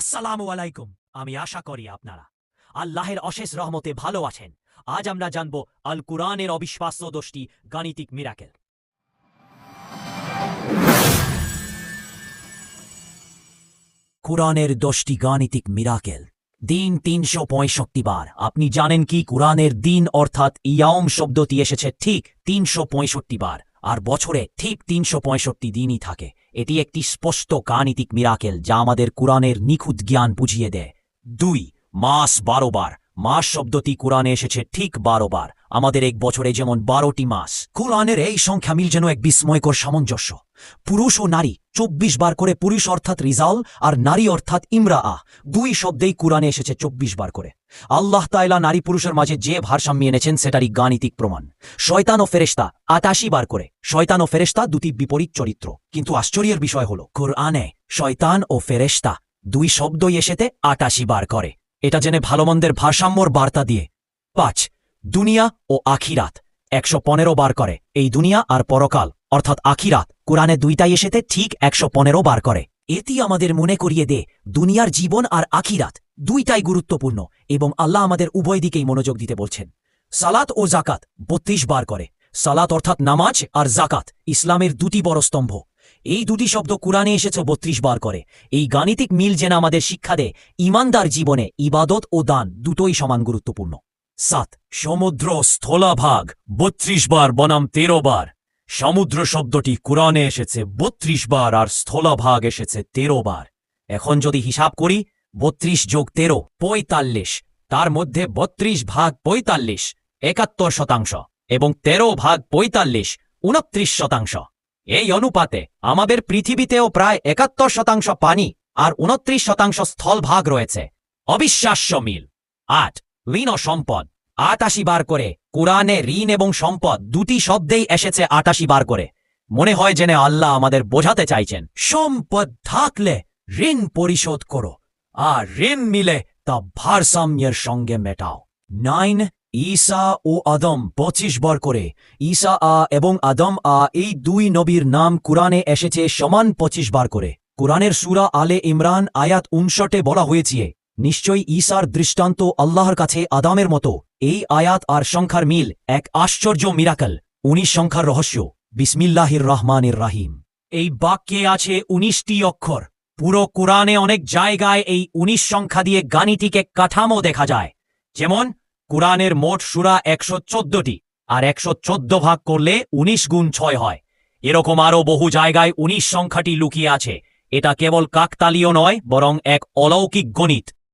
আসসালামু আলাইকুম। আমি আশা করি আপনারা আল্লাহের অশেষ রহমতে ভালো আছেন। আজ আমরা জানব আল কুরআনের অবিশ্বাস্য দোষটি গাণিতিক মিরাকেল। কুরআনের দশটি গাণিতিক মিরাকেল। দিন তিনশো পঁয়ষট্টি বার। আপনি জানেন কি কুরআনের দিন অর্থাৎ ইয়াওম শব্দটি এসেছে ঠিক তিনশো পঁয়ষট্টি বার। আর বছরে ঠিক তিনশো পঁয়ষট্টি দিনই থাকে। এটি একটি স্পষ্ট গাণিতিক মিরাকেল যা আমাদের কোরআনের নিখুঁত জ্ঞান বুঝিয়ে দেয়। দুই, মাস বারোবার মাস শব্দটি কোরআনে এসেছে ঠিক বারো বার। আমাদের এক বছরে যেমন বারোটি মাস, কুরআনের এই সংখ্যা মিল যেন এক বিস্ময়কর সামঞ্জস্য। পুরুষ ও নারী, চব্বিশ বার করে পুরুষ অর্থাৎ রিজাল আর নারী অর্থাৎ ইমরা আ দুই শব্দেই কোরআনে এসেছে চব্বিশ বার করে। আল্লাহ তাইলা নারী পুরুষের মাঝে যে ভারসাম্য এনেছেন সেটারই গাণিতিক প্রমাণ। শয়তান ও ফেরেস্তা আটাশি বার করে। শয়তান ও ফেরেস্তা দুটি বিপরীত চরিত্র। কিন্তু আশ্চর্যের বিষয় হল, কোরআনে শয়তান ও ফেরেস্তা দুই শব্দই এসেতে আটাশি বার করে। এটা জেনে ভালোমন্দের ভারসাম্যর বার্তা দিয়ে। পাঁচ দুনিয়া ও আখিরাত। একশো পনেরো বার করে এই দুনিয়া আর পরকাল, অর্থাৎ আখিরাত, কোরআনে দুইটাই এসেতে ঠিক একশো পনেরো বার করে। এটি আমাদের মনে করিয়ে দে, দুনিয়ার জীবন আর আখিরাত দুইটাই গুরুত্বপূর্ণ এবং আল্লাহ আমাদের উভয় দিকেই মনোযোগ দিতে বলছেন। সালাত ও জাকাত বত্রিশ বার করে। সালাত অর্থাৎ নামাজ আর জাকাত ইসলামের দুটি বড় স্তম্ভ। এই দুটি শব্দ কোরআনে এসেছে বত্রিশ বার করে। এই গাণিতিক মিল যেন আমাদের শিক্ষা দেয় ইমানদার জীবনে ইবাদত ও দান দুটোই সমান গুরুত্বপূর্ণ। সাত, সমুদ্র স্থলাভাগ, বত্রিশ বার বনাম তেরো বার। সমুদ্র শব্দটি কোরআনে এসেছে, বত্রিশ বার আর স্থলভাগ এসেছে তেরো বার। এখন যদি হিসাব করি, বত্রিশ যোগ তেরো, পঁয়তাল্লিশ। তার মধ্যে বত্রিশ ভাগ পঁয়তাল্লিশ, একাত্তর শতাংশ এবং তেরো ভাগ পঁয়তাল্লিশ উনত্রিশ শতাংশ। এই অনুপাতে আমাদের পৃথিবীতেও প্রায় একাত্তর শতাংশ পানি আর উনত্রিশ শতাংশ স্থলভাগ রয়েছে। অবিশ্বাস্য মিল। আট ঋণ ও সম্পদ। আটাশি বার করে কোরআনে ঋণ এবং সম্পদ দুটি শব্দেই এসেছে আটাশি বার করে। মনে হয় জেনে আল্লাহ আমাদের বোঝাতে চাইছেন, সম্পদ থাকলে ঋণ পরিশোধ করো, আর ঋণ মিলে তা ভারসাম্যের সঙ্গে মেটাও। নাইন, ঈসা ও আদম পঁচিশ বার করে, ঈসা আ এবং আদম আ, এই দুই নবীর নাম কোরআনে এসেছে সমান পঁচিশ বার করে। কোরআনের সুরা আলে ইমরান আয়াত উনষটে বলা হয়েছে নিশ্চয়ই ঈসার দৃষ্টান্ত আল্লাহর কাছে আদামের মতো। এই আয়াত আর সংখ্যার মিল এক আশ্চর্য মিরাকল। উনিশ সংখ্যার রহস্য। বিসমিল্লাহির রহমানের রাহিম। এই বাক্যে আছে উনিশটি অক্ষর। পুরো কোরআনে অনেক জায়গায় এই উনিশ সংখ্যা দিয়ে গাণিতিক কাঠামো দেখা যায়। যেমন, কোরআনের মোট সুরা একশো চোদ্দটি আর একশো চোদ্দ ভাগ করলে উনিশ গুণ ছয় হয়। এরকম আরও বহু জায়গায় উনিশ সংখ্যাটি লুকিয়ে আছে। এটা কেবল কাকতালীয় নয়, বরং এক অলৌকিক গণিত।